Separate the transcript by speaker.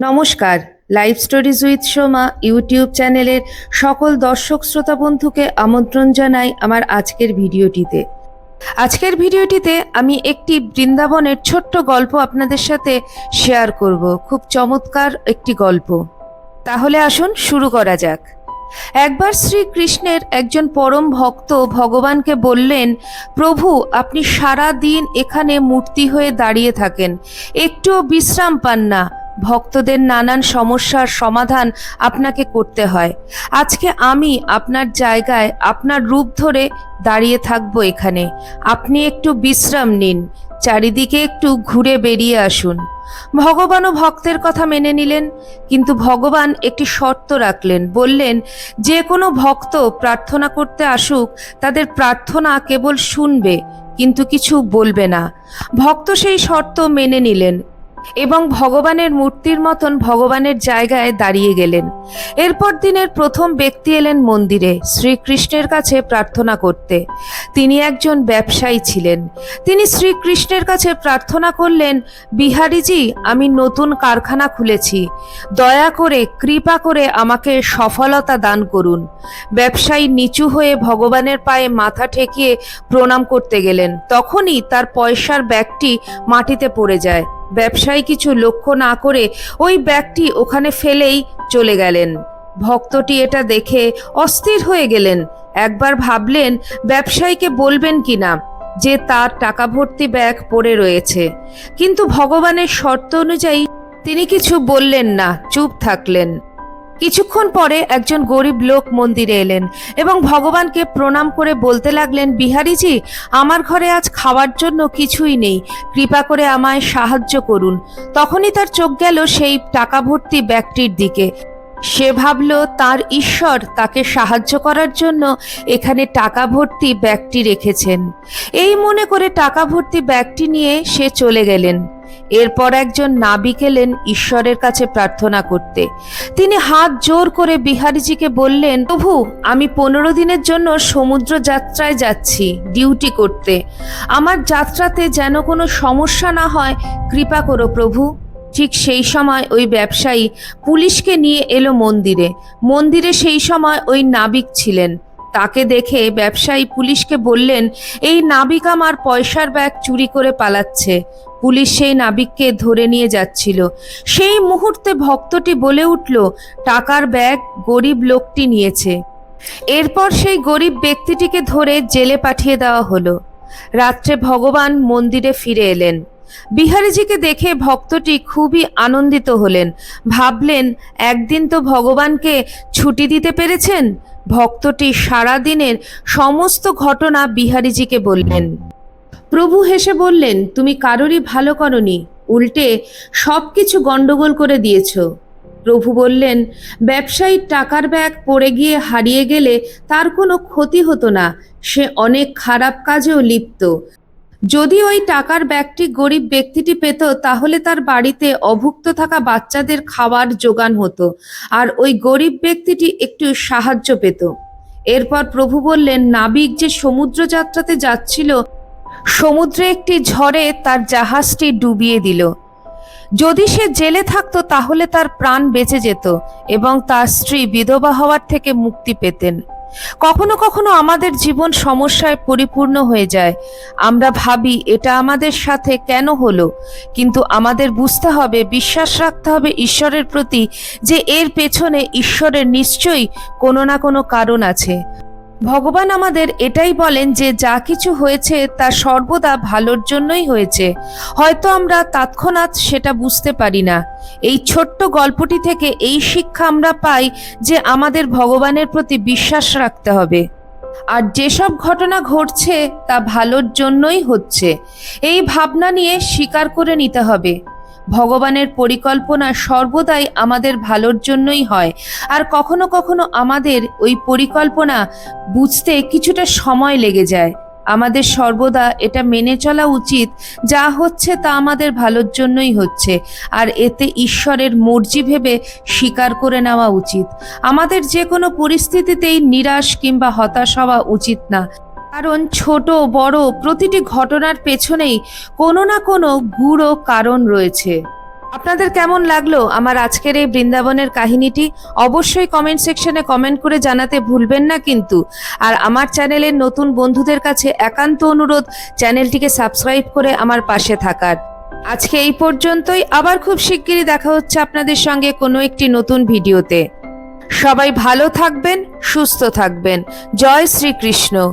Speaker 1: নমস্কার। Live stories with Soma YouTube চ্যানেলের সকল দর্শক শ্রোতা বন্ধুকে আমন্ত্রণ জানাই আমার আজকের ভিডিওটিতে। আজকের ভিডিওটিতে আমি একটি বৃন্দাবনের ছোট্ট গল্প আপনাদের সাথে শেয়ার করব। খুব চমৎকার একটি গল্প। তাহলে আসুন শুরু করা যাক। একবার শ্রীকৃষ্ণের একজন পরম ভক্ত ভগবানকে বললেন, প্রভু, আপনি সারা দিন এখানে মূর্তি হয়ে দাঁড়িয়ে থাকেন। একটুও বিশ্রাম পান না। ভক্তদের নানান সমস্যার সমাধান আপনাকে করতে হয়। আজকে আমি আপনার জায়গায়, আপনার রূপ ধরে দাঁড়িয়ে থাকব এখানে। আপনি একটু বিশ্রাম নিন, চারিদিকে একটু ঘুরে বেরিয়ে আসুন। ভগবানও ভক্তের কথা মেনে নিলেন, কিন্তু ভগবান একটি শর্ত রাখলেন, বললেন, যে কোনো ভক্ত প্রার্থনা করতে আসুক, তাদের প্রার্থনা কেবল শুনবে, কিন্তু কিছু বলবে না। ভক্ত সেই শর্ত মেনে নিলেন। এবং ভগবানের মূর্তির মতন ভগবানের জায়গায় দাঁড়িয়ে গেলেন। এরপর দিনের প্রথম ব্যক্তি এলেন মন্দিরে, শ্রীকৃষ্ণের কাছে প্রার্থনা করতে। তিনি একজন ব্যবসায়ী ছিলেন। তিনি শ্রীকৃষ্ণের কাছে প্রার্থনা করলেন, বিহারীজি, আমি নতুন কারখানা খুলেছি। দয়া করে, কৃপা করে আমাকে সফলতা দান করুন। ব্যবসায়ী নিচু হয়ে ভগবানের পায়ে মাথা ঠেকিয়ে প্রণাম করতে গেলেন। তখনই তার পয়সার ব্যাগটি মাটিতে পড়ে যায়। ব্যবসায়ী কিছু লক্ষ্য না করে ওই ব্যাগটি ওখানে ফেলেই চলে গেলেন। ভক্তটি এটা দেখে অস্থির হয়ে গেলেন। একবার ভাবলেন, ব্যবসায়ীকে বলবেন কি না, যে তার টাকা ভর্তি ব্যাগ পড়ে রয়েছে। কিন্তু ভগবানের শর্ত অনুযায়ী তিনি কিছু বললেন না, চুপ থাকলেন। কিছুক্ষণ পরে একজন গরিব লোক মন্দিরে এলেন এবং ভগবানকে প্রণাম করে বলতে লাগলেন, বিহারীজি, আমার ঘরে আজ খাওয়ার জন্য কিছুই নেই। কৃপা করে আমায় সাহায্য করুন। তখনই তার চোখ গেল সেই টাকা ভর্তি ব্যাগটির দিকে। সে ভাবল, তার ঈশ্বর তাকে সাহায্য করার জন্য এখানে টাকা ভর্তি ব্যাগটি রেখেছেন। এই মনে করে টাকা ভর্তি ব্যাগটি নিয়ে সে চলে গেলেন। এরপর একজন নাবিক এলেন ঈশ্বরের কাছে প্রার্থনা করতে। তিনি হাত জোর করে বিহারীজিকে বললেন, প্রভু, আমি পনেরো দিনের জন্য সমুদ্র যাত্রায় যাচ্ছি, ডিউটি করতে। আমার যাত্রাতে যেন কোনো সমস্যা না হয়, কৃপা করো প্রভু। ঠিক সেই সময় ওই ব্যবসায়ী পুলিশকে নিয়ে এলো মন্দিরে। মন্দিরে সেই সময় ওই নাবিক ছিলেন। তাকে দেখে ব্যবসায়ী পুলিশকে বললেন, এই নাবিক আমার পয়সার ব্যাগ চুরি করে পালাচ্ছে। পুলিশ সেই নাবিককে ধরে নিয়ে যাচ্ছিল। সেই মুহূর্তে ভক্তটি বলে উঠল, টাকার ব্যাগ গরিব লোকটি নিয়েছে। এরপর সেই গরিব ব্যক্তিটিকে ধরে জেলে পাঠিয়ে দেওয়া হলো। রাত্রে ভগবান মন্দিরে ফিরে এলেন। বিহারীজিকে দেখে ভক্তটি খুবই আনন্দিত হলেন। ভাবলেন, একদিন তো ভগবানকে ছুটি দিতে পেরেছেন? ভক্তটি সারাদিনের সমস্ত ঘটনা বিহারীজিকে বললেন। প্রভু হেসে বললেন, তুমি কারোরই ভালো করনি, উল্টে সব কিছু গন্ডগোল করে দিয়েছ। প্রভু বললেন, ব্যবসায়ীর টাকার ব্যাগ পড়ে গিয়ে হারিয়ে গেলে তার কোনো ক্ষতি হতো না, সে অনেক খারাপ কাজেও লিপ্ত। যদি ওই টাকার ব্যাগটি গরিব ব্যক্তিটি পেত, তাহলে তার বাড়িতে অভুক্ত থাকা বাচ্চাদের খাবার যোগান হতো আর ওই গরিব ব্যক্তিটি একটু সাহায্য পেত। এরপর প্রভু বললেন, নাবিক যে সমুদ্র যাত্রাতে যাচ্ছিল, সমুদ্রে একটি ঝড়ে তার জাহাজটি ডুবিয়ে দিল। যদি সে জেলে থাকতো, তাহলে তার প্রাণ বেঁচে যেত এবং তার স্ত্রী বিধবা হওয়ার থেকে মুক্তি পেতেন। কখনো কখনো আমাদের জীবন সমস্যায় পরিপূর্ণ হয়ে যায়। আমরা ভাবি, এটা আমাদের সাথে কেন হলো? কিন্তু আমাদের বুঝতে হবে, বিশ্বাস রাখতে হবে ঈশ্বরের প্রতি যে এর পেছনে ঈশ্বরের নিশ্চয়ই কোনো না কোনো কারণ আছে। ভগবান আমাদের এটাই বলেন যে যা কিছু হয়েছে তা সর্বদা ভালোর জন্যই হয়েছে। হয়তো আমরা তৎক্ষণাৎ সেটা বুঝতে পারি না। এই ছোট্ট গল্পটি থেকে এই শিক্ষা আমরা পাই যে আমাদের ভগবানের প্রতি বিশ্বাস রাখতে হবে। আর যেসব ঘটনা ঘটছে তা ভালোর জন্যই হচ্ছে। এই ভাবনা নিয়ে স্বীকার করে নিতে হবে। ভগবানের পরিকল্পনা সর্বদাই আমাদের ভালোর জন্যই হয়। আর কখনো কখনো আমাদের ওই পরিকল্পনা বুঝতে কিছুটা সময় লেগে যায়। আমাদের সর্বদা এটা মেনে চলা উচিত, যা হচ্ছে তা আমাদের ভালোর জন্যই হচ্ছে। আর এতে ঈশ্বরের মর্জি ভেবে স্বীকার করে নেওয়া উচিত। আমাদের যে কোনো পরিস্থিতিতেই নিরাশ কিংবা হতাশ হওয়া উচিত না। কারণ ছোট, বড় প্রতিটি ঘটনার পেছনেই কোনো না কোনো গূঢ় কারণ রয়েছে। আপনাদের কেমন লাগল আমার আজকের এই বৃন্দাবনের কাহিনীটি? অবশ্যই কমেন্ট সেকশনে কমেন্ট করে জানাতে ভুলবেন না কিন্তু। আর আমার চ্যানেলের নতুন বন্ধুদের কাছে একান্ত অনুরোধ, চ্যানেলটিকে সাবস্ক্রাইব করে আমার পাশে থাকার। আজকে এই পর্যন্তই। আবার খুব শিগগিরই দেখা হচ্ছে আপনাদের সঙ্গে কোনো একটি নতুন ভিডিওতে। সবাই ভালো থাকবেন, সুস্থ থাকবেন। জয় শ্রীকৃষ্ণ।